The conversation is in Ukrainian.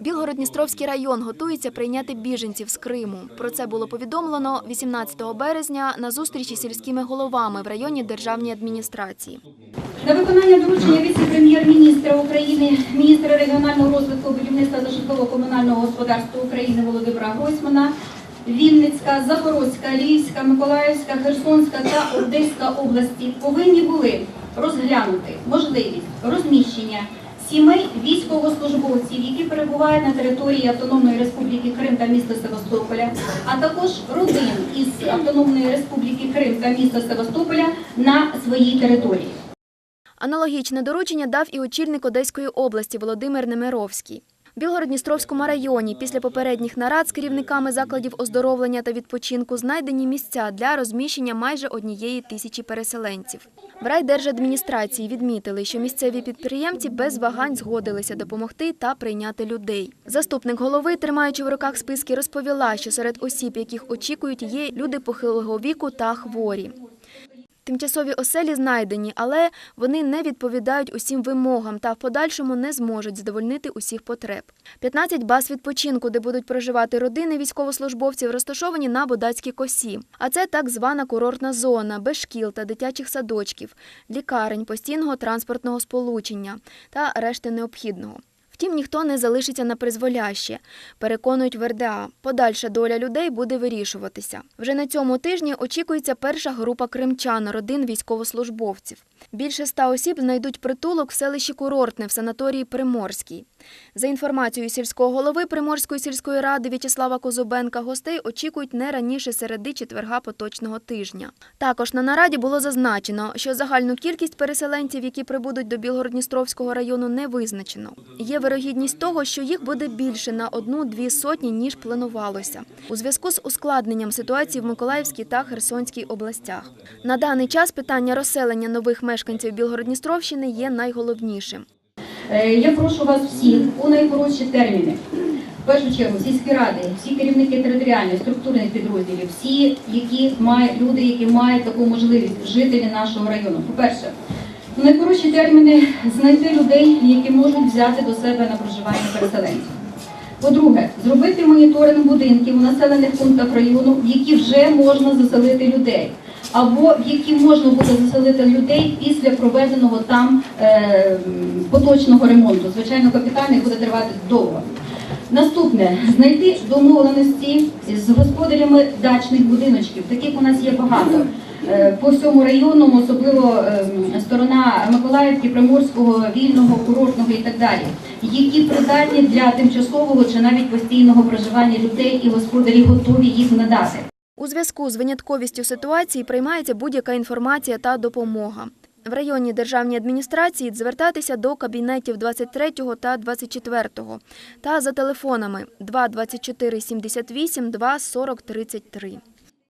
Білгород-Дністровський район готується прийняти біженців з Криму. Про це було повідомлено 18 березня на зустрічі з сільськими головами в районі державній адміністрації. На виконання доручення віце-прем'єр-міністра України, міністра регіонального розвитку, будівництва та житлово-комунального господарства України Володимира Гройсмана, Вінницька, Запорозька, Львівська, Миколаївська, Херсонська та Одеська області повинні були розглянути можливість розміщення сімей військовослужбовців, які перебувають на території Автономної Республіки Крим та міста Севастополя, а також родин із Автономної Республіки Крим та міста Севастополя на своїй території. Аналогічне доручення дав і очільник Одеської області Володимир Немировський. Білгород-Дністровському районі після попередніх нарад з керівниками закладів оздоровлення та відпочинку знайдені місця для розміщення майже однієї тисячі переселенців. В райдержадміністрації відмітили, що місцеві підприємці без вагань згодилися допомогти та прийняти людей. Заступник голови, тримаючи в руках списки, розповіла, що серед осіб, яких очікують, є люди похилого віку та хворі. Тимчасові оселі знайдені, але вони не відповідають усім вимогам та в подальшому не зможуть задовольнити усіх потреб. 15 баз відпочинку, де будуть проживати родини військовослужбовців, розташовані на Бодацькій косі. А це так звана курортна зона, без шкіл та дитячих садочків, лікарень, постійного транспортного сполучення та решти необхідного. Втім, ніхто не залишиться на призволяще. Переконують в РДА. Подальша доля людей буде вирішуватися. Вже на цьому тижні очікується перша група кримчан, родин військовослужбовців. Більше ста осіб знайдуть притулок в селищі Курортне в санаторії Приморський. За інформацією сільського голови Приморської сільської ради В'ячеслава Козубенка, гостей очікують не раніше середи четверга поточного тижня. Також на нараді було зазначено, що загальну кількість переселенців, які прибудуть до Білгородністровського району, не визначено. Є вирогідність того, що їх буде більше на одну-дві сотні, ніж планувалося, у зв'язку з ускладненням ситуації в Миколаївській та Херсонській областях. На даний час питання розселення нових мешканців Білгородністровщини є найголовнішим. Е, Я прошу вас всіх у найкоротші терміни. В першу чергу сільські ради, всі керівники територіальних структурних підрозділів, всі, які мають люди, які мають таку можливість, жителі нашого району. По-перше, у найкоротші терміни знайти людей, які можуть взяти до себе на проживання переселенців. По-друге, зробити моніторинг будинків у населених пунктах району, в які вже можна заселити людей, або в які можна буде заселити людей після проведеного там е, поточного ремонту. Звичайно, капітальний буде тривати довго. Наступне знайти домовленості з господарями дачних будиночків. Таких у нас є багато. Е, По всьому району, особливо ем, сторона Миколаївки, Приморського, вільного, курортного і так далі, які придатні для тимчасового чи навіть постійного проживання людей і господарі готові їх надати. У зв'язку з винятковістю ситуації приймається будь-яка інформація та допомога. В районній державній адміністрації звертатися до кабінетів 23 та 24 та за телефонами 2 24 78 2 40 33.